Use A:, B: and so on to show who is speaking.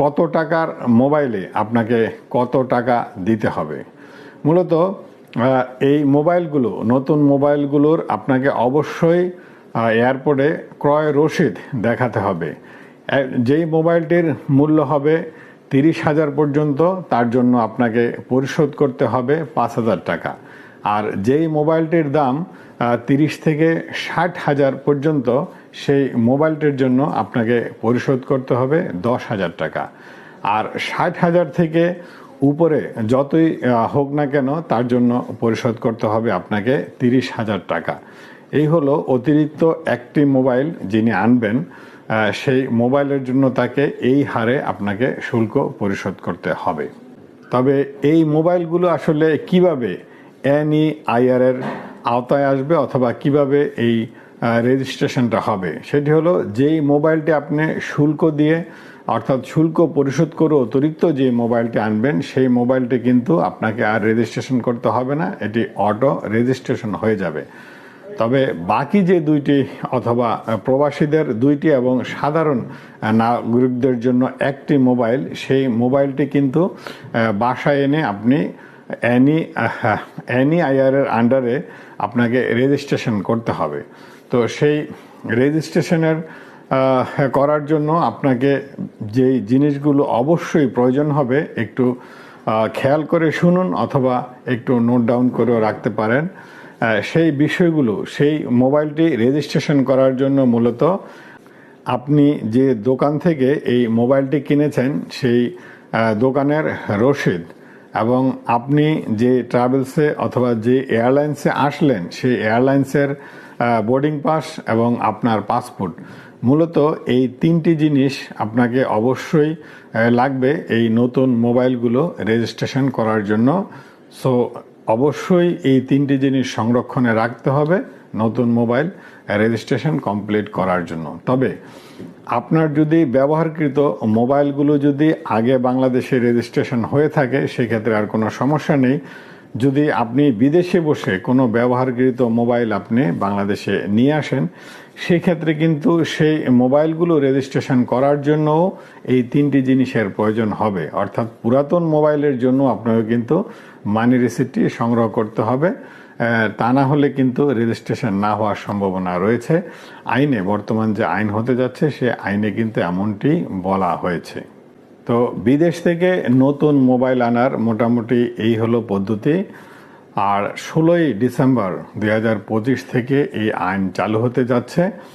A: কত টাকার মোবাইলে আপনাকে কত টাকা দিতে হবে? মূলত এই মোবাইলগুলো, নতুন মোবাইলগুলোর আপনাকে অবশ্যই এয়ারপোর্টে ক্রয় রসিদ দেখাতে হবে। যেই মোবাইলটির মূল্য হবে তিরিশ হাজার পর্যন্ত, তার জন্য আপনাকে পরিশোধ করতে হবে পাঁচ হাজার টাকা। আর যেই মোবাইলটির দাম তিরিশ থেকে ষাট হাজার পর্যন্ত, সেই মোবাইলটির জন্য আপনাকে পরিশোধ করতে হবে দশ হাজার টাকা। আর ষাট হাজার থেকে উপরে যতই হোক না কেন, তার জন্য পরিশোধ করতে হবে আপনাকে তিরিশ হাজার টাকা। এই হলো অতিরিক্ত একটি মোবাইল যিনি আনবেন সেই মোবাইলের জন্য তাকে এই হারে আপনাকে শুল্ক পরিশোধ করতে হবে। তবে এই মোবাইলগুলো আসলে কীভাবে এনই আইআর এর আওতায় আসবে অথবা কীভাবে এই রেজিস্ট্রেশনটা হবে। সেটি হলো যেই মোবাইলটি আপনি শুল্ক দিয়ে, অর্থাৎ শুল্ক পরিশোধ করে অতিরিক্ত যে মোবাইলটি আনবেন, সেই মোবাইলটি কিন্তু আপনাকে আর রেজিস্ট্রেশন করতে হবে না, এটি অটো রেজিস্ট্রেশন হয়ে যাবে। তবে বাকি যে দুইটি অথবা প্রবাসীদের দুইটি এবং সাধারণ নাগরিকদের জন্য একটি মোবাইল, সেই মোবাইলটি কিন্তু বাসায় এনে আপনি অ্যানি অ্যানি আইআরের আন্ডারে আপনাকে রেজিস্ট্রেশন করতে হবে। তো সেই রেজিস্ট্রেশনের করার জন্য আপনাকে যেই জিনিসগুলো অবশ্যই প্রয়োজন হবে একটু খেয়াল করে শুনুন অথবা একটু নোট ডাউন করেও রাখতে পারেন। সেই বিষয়গুলো, সেই মোবাইলটি রেজিস্ট্রেশন করার জন্য মূলত আপনি যে দোকান থেকে এই মোবাইলটি কিনেছেন, সেই দোকানের রসিদ এবং আপনি যে ট্রাভেলসে অথবা যে এয়ারলাইন্সে আসলেন, সেই এয়ারলাইন্সের বোর্ডিং পাস এবং আপনার পাসপোর্ট মূলত এই তিনটি জিনিস আপনাকে অবশ্যই লাগবে এই নতুন মোবাইলগুলো রেজিস্ট্রেশন করার জন্য। সো অবশ্যই এই তিনটি জিনিস সংরক্ষণে রাখতে হবে নতুন মোবাইল রেজিস্ট্রেশন কমপ্লিট করার জন্য। তবে আপনার যদি ব্যবহারকৃত মোবাইলগুলো যদি আগে বাংলাদেশে রেজিস্ট্রেশন হয়ে থাকে, সেক্ষেত্রে আর কোনো সমস্যা নেই। যদি আপনি বিদেশে বসে কোনো ব্যবহারকৃত মোবাইল আপনি বাংলাদেশে নিয়ে আসেন, সেক্ষেত্রে কিন্তু সেই মোবাইলগুলো রেজিস্ট্রেশন করার জন্য এই তিনটি জিনিসের প্রয়োজন হবে। অর্থাৎ পুরাতন মোবাইলের জন্য আপনাকে কিন্তু মানি রিসিপ্টটি সংগ্রহ করতে হবে। তা না হলে কিন্তু রেজিস্ট্রেশন না হওয়ার সম্ভাবনা রয়েছে। আইনে, বর্তমান যে আইন হতে যাচ্ছে, সে আইনে কিন্তু এমনটি বলা হয়েছে। তো বিদেশ থেকে নতুন মোবাইল আনার মোটামুটি এই হলো পদ্ধতি। আর ষোলোই ডিসেম্বর দু হাজার পঁচিশ থেকে এই আইন চালু হতে যাচ্ছে।